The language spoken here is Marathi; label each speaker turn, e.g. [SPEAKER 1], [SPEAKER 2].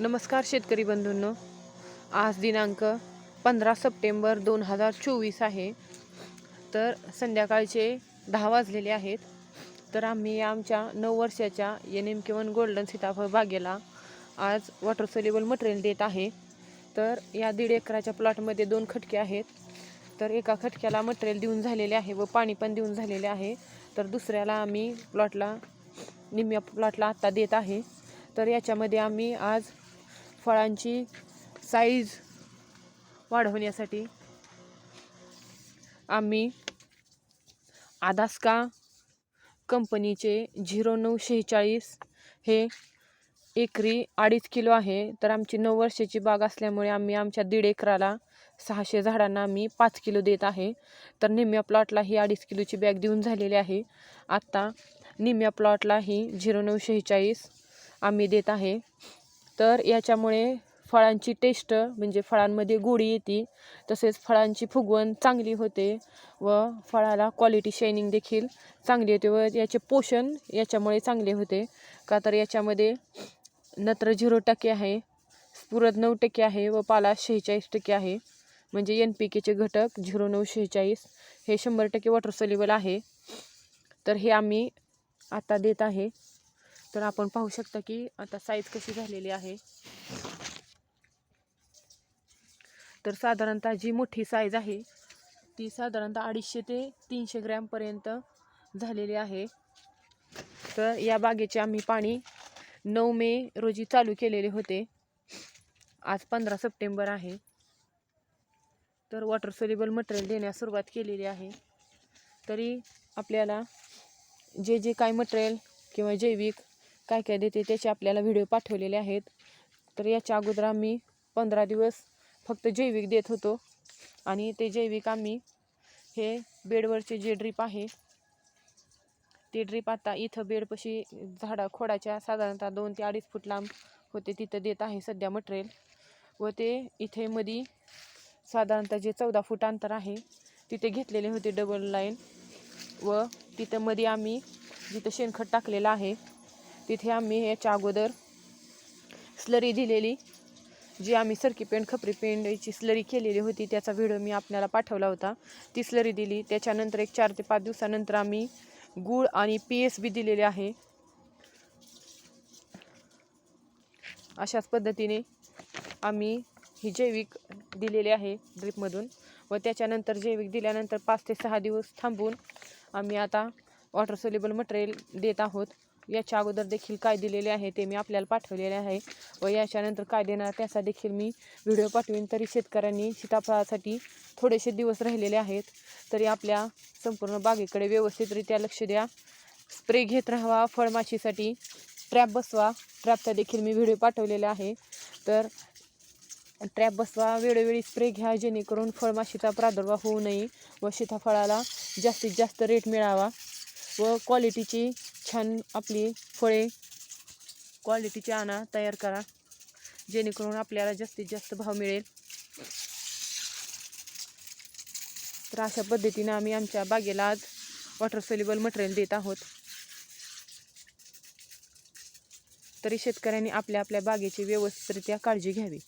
[SPEAKER 1] नमस्कार शेतकरी बंधूंनो. आज दिनांक पंधरा सप्टेंबर दोन हजार चोवीस आहे. तर संध्याकाळचे दहा वाजलेले आहेत. तर आम्ही आमच्या नऊ वर्षाच्या N M K one golden सीताफळ बागेला आज वॉटर सोल्युबल मटेरियल देत आहे. तर या दीड एकराच्या प्लॉटमध्ये दोन खटके आहेत. तर एका खटक्याला मटेरियल देऊन झालेले आहे व पाणी पण देऊन झालेले आहे. तर दुसऱ्याला आम्ही प्लॉटला निम्म्या प्लॉटला आत्ता देत आहे. तर याच्यामध्ये आम्ही आज फळांची साईज वाढवण्यासाठी आम्ही आदास्का कंपनीचे झिरो नऊ शेहेचाळीस हे एकरी अडीच किलो आहे. तर आमची नऊ वर्षाची बाग असल्यामुळे आम्ही आमच्या दीड एकराला सहाशे झाडांना आम्ही पाच किलो देत आहे. तर निम्म्या प्लॉटला ही अडीच किलोची बॅग देऊन झालेली आहे. आत्ता निम्म्या प्लॉटला ही झिरो नऊ शेहेचाळीस आम्ही देत आहे. तर याच्यामुळे फळांची टेस्ट म्हणजे फळांमध्ये गोडी येते. तसेच फळांची फुगवण चांगली होते व फळाला क्वालिटी शायनिंग देखील चांगली होते व याचे पोषण याच्यामुळे चांगले होते. का तर याच्यामध्ये नत्र झिरो टक्के आहे स्फुरद नऊ टक्के आहे व पाला शेहेचाळीस टक्के आहे. म्हणजे एन पी केचे घटक झिरो नऊ शेहेचाळीस हे शंभर टक्के वॉटर सोल्युबल आहे. तर हे आम्ही आता देत आहे. तर आपण पाहू शकता की आता साईज कशी झालेली आहे. तर साधारणतः जी मोठी साईज आहे ती साधारणतः अडीचशे ते तीनशे ग्रॅमपर्यंत झालेली आहे. तर या बागेचे आम्ही पाणी नऊ मे रोजी चालू केलेले होते. आज पंधरा सप्टेंबर आहे. तर वॉटर सोलेबल मटेरियल देण्यास सुरुवात केलेली आहे. तरी आपल्याला जे जे काय मटेरियल किंवा जैविक काय काय देते त्याचे आपल्याला व्हिडिओ पाठवलेले आहेत. तर याच्या अगोदर आम्ही पंधरा दिवस फक्त जैविक देत होतो. आणि ते जैविक आम्ही हे बेडवरचे जे ड्रीप आहे ते ड्रीप आता इथं बेडपाशी झाडा खोडाच्या साधारणतः दोन ते अडीच फूट लांब होते तिथं देत आहे सध्या मटेरियल व ते इथे मधी साधारणतः जे चौदा फूट अंतर आहे तिथे घेतलेले होते डबल लाईन व तिथं मध्ये आम्ही जिथं शेणखत टाकलेलं आहे तिथे आम्ही याच्या अगोदर स्लरी दिलेली जी आम्ही सरकी पेंट खपरी पेंटची स्लरी केलेली होती त्याचा व्हिडिओ मी आपल्याला पाठवला होता. ती स्लरी दिली त्याच्यानंतर एक चार ते पाच दिवसानंतर आम्ही गूळ आणि पी एस बी दिलेले आहे. अशाच पद्धतीने आम्ही ही जैविक दिलेली आहे ड्रीपमधून व त्याच्यानंतर जैविक दिल्यानंतर पाच ते सहा दिवस थांबून आम्ही आता वॉटर सोल्युबल मटेरियल देत आहोत. याच्या अगोदर देखील काय दिलेले आहे ते मी आपल्याला पाठवलेले आहे व याच्यानंतर काय देणार त्याचा देखील मी व्हिडिओ पाठवीन. तरी शेतकऱ्यांनी सीताफळासाठी थोडेसे दिवस राहिलेले आहेत. तरी आपल्या संपूर्ण बागेकडे व्यवस्थितरित्या लक्ष द्या. स्प्रे घेत राहावा. फळमाशीसाठी ट्रॅप बसवा. ट्रॅपचा देखील मी व्हिडिओ पाठवलेला आहे. तर ट्रॅप बसवा. वेळोवेळी स्प्रे घ्या. जेणेकरून फळमाशीचा प्रादुर्भाव होऊ नये व सीताफळाला जास्तीत जास्त रेट मिळावा व क्वालिटीची छान आपली फळे क्वालिटीची आणा तयार करा. जेणेकरून आपल्याला जास्तीत जास्त भाव मिळेल. तर अशा पद्धतीनं आम्ही आमच्या बागेला आज वॉटर सोल्युबल मटेरियल देत आहोत. तरी शेतकऱ्यांनी आपल्या आपल्या बागेची व्यवस्थितरित्या काळजी घ्यावी.